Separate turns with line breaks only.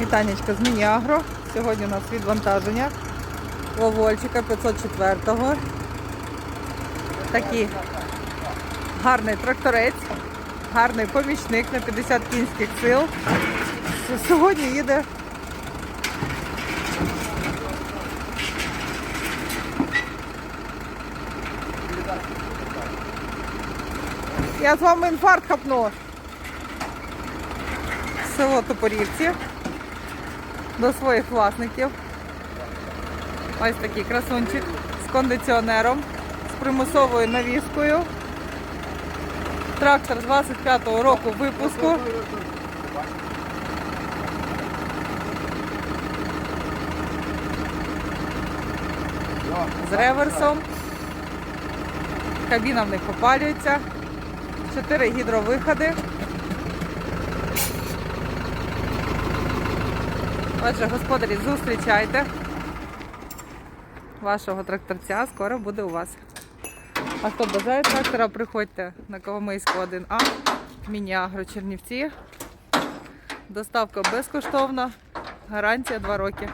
Вітанечка з Мініагро. Сьогодні у нас відвантаження Вовольчика 504-го. Такий гарний тракторець, гарний помічник на 50 кінських сил. Сьогодні їде Я з вами інфаркт хапну. Село Топорівці. До своїх власників. Ось такий красунчик з кондиціонером, з примусовою навіскою. Трактор з 25-го року випуску. З реверсом. Кабіна в них опалюється. Чотири гідровиходи. Отже, господарі, зустрічайте. Вашого тракторця скоро буде у вас. А хто бажає трактора, приходьте на Коломийську 1А, Міні-Агро Чернівці. Доставка безкоштовна, гарантія 2 роки.